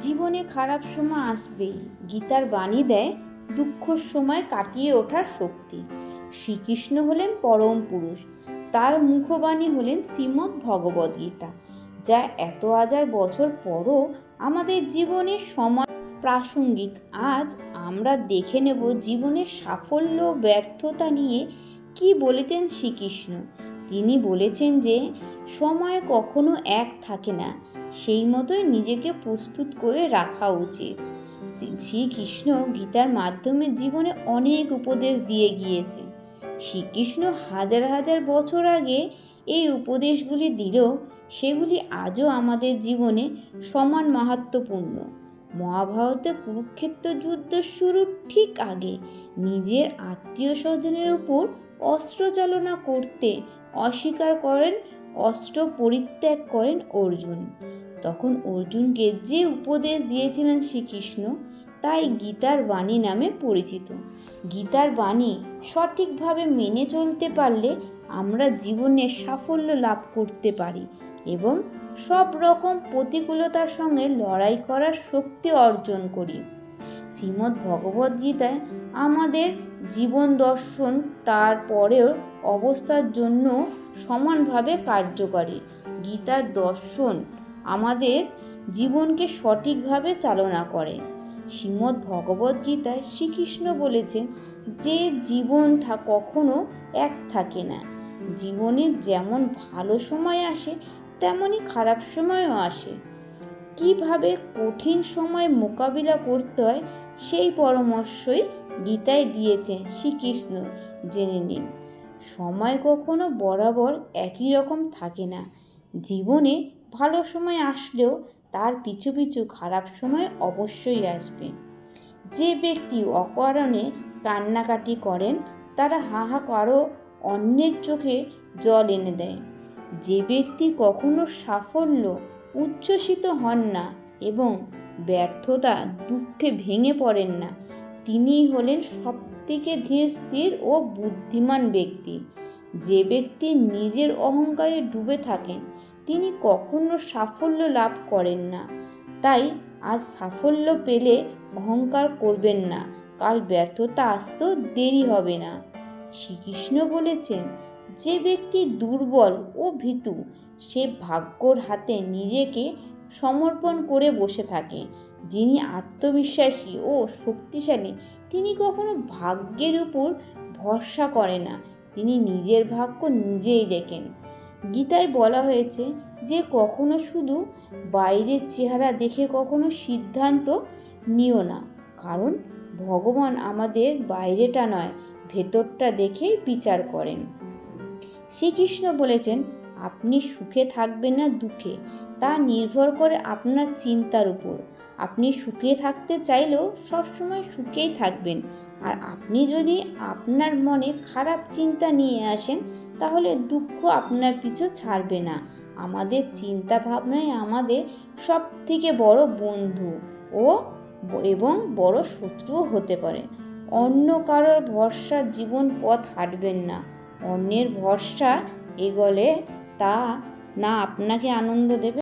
জীবনে খারাপ সময় আসবেই। গীতার বাণী দেয় দুঃখর সময় কাটিয়ে ওঠার শক্তি। শ্রীকৃষ্ণ হলেন পরম পুরুষ। তার মুখবাণী হলেন শ্রীমদ্ ভগবদ্গীতা যা এত হাজার বছর পরও আমাদের জীবনে সমান প্রাসঙ্গিক। আজ আমরা দেখে নেব জীবনের সাফল্য, ব্যর্থতা নিয়ে কি বলেছেন শ্রীকৃষ্ণ। তিনি বলেছেন যে, সময় কখনো এক থাকে না। সেই মতোই নিজেকে প্রস্তুত করে রাখা উচিত। শ্রীকৃষ্ণ গীতার মাধ্যমে জীবনে অনেক উপদেশ দিয়ে গিয়েছে শ্রীকৃষ্ণ হাজার হাজার বছর আগে এই উপদেশগুলি দিলেও সেগুলি আজও আমাদের জীবনে সমান মাহাত্মপূর্ণ মহাভারতে কুরুক্ষেত্র যুদ্ধ শুরুর ঠিক আগে নিজের আত্মীয় স্বজনের উপর অস্ত্র চালনা করতে অস্বীকার করেন অস্ত্র পরিত্যাগ করেন অর্জুন। তখন অর্জুনকে যে উপদেশ দিয়েছিলেন শ্রীকৃষ্ণ, তাই গীতার বাণী নামে পরিচিত। গীতার বাণী সঠিকভাবে মেনে চলতে পারলে আমরা জীবনে সাফল্য লাভ করতে পারি এবং সব রকম প্রতিকূলতার সঙ্গে লড়াই করার শক্তি অর্জন করি। শ্রীমদ্ ভগবদ্গীতায় আমাদের জীবন দর্শন তারপরেও অবস্থার জন্য সমানভাবে কার্যকরী। গীতার দর্শন আমাদের জীবনকে সঠিকভাবে চালনা করে। শ্রীমদ্ ভগবদ্গীতায় শ্রীকৃষ্ণ বলেছেন, যে জীবন থা কখনো এক থাকে না। জীবনে যেমন ভালো সময় আসে তেমনই খারাপ সময়ও আসে। কীভাবে কঠিন সময় মোকাবিলা করতে হয়, সেই পরামর্শই গীতায় দিয়েছেন শ্রীকৃষ্ণ। জেনে নিন, সময় কখনো বরাবর একই রকম থাকে না। জীবনে ভালো সময় আসলেও তার পিছু পিছু খারাপ সময় অবশ্যই আসবে। যে ব্যক্তি অকারণে কান্নাকাটি করেন, তারা হাহাকারও অন্যের চোখে জল এনে দেয়। যে ব্যক্তি কখনো সাফল্য উচ্ছ্বসিত হন না এবং ব্যর্থতা দুঃখে ভেঙে পড়েন না তিনিই হলেন সবথেকে ধীর, স্থির ও বুদ্ধিমান ব্যক্তি। যে ব্যক্তি নিজের অহংকারে ডুবে থাকেন, তিনি কখনো সাফল্য লাভ করেন না। তাই আজ সাফল্য পেলে অহংকার করবেন না, কাল ব্যর্থতা আসতেও দেরি হবে না। শ্রীকৃষ্ণ বলেছেন, যে ব্যক্তি দুর্বল ও ভীতু, সে ভাগ্যর হাতে নিজেকে সমর্পণ করে বসে থাকে। যিনি আত্মবিশ্বাসী ও শক্তিশালী, তিনি কখনো ভাগ্যের উপর ভরসা করে না। তিনি নিজের ভাগ্য নিজেই দেখেন। গীতায় বলা হয়েছে যে কখনো শুধু বাইরের চেহারা দেখে কখনো সিদ্ধান্ত নিও না, কারণ ভগবান আমাদের বাইরেটা নয়, ভেতরটা দেখেই বিচার করেন। শ্রীকৃষ্ণ বলেছেন, আপনি সুখে থাকবেন না দুঃখে। তা নির্ভর করে আপনার চিন্তার উপর। আপনি সুখে থাকতে চাইলেও সবসময় সুখেই থাকবেন। আর আপনি যদি আপনার মনে খারাপ চিন্তা নিয়ে আসেন, তাহলে দুঃখ আপনার পিছু ছাড়বে না। আমাদের চিন্তা ভাবনাই আমাদের সব থেকে বড় বন্ধু ও এবং বড় শত্রুও হতে পারে। অন্য কারোর ভরসা জীবন পথ হাঁটবেন না। অন্যের ভরসা এগোলে তা না আপনাকে আনন্দ দেবে।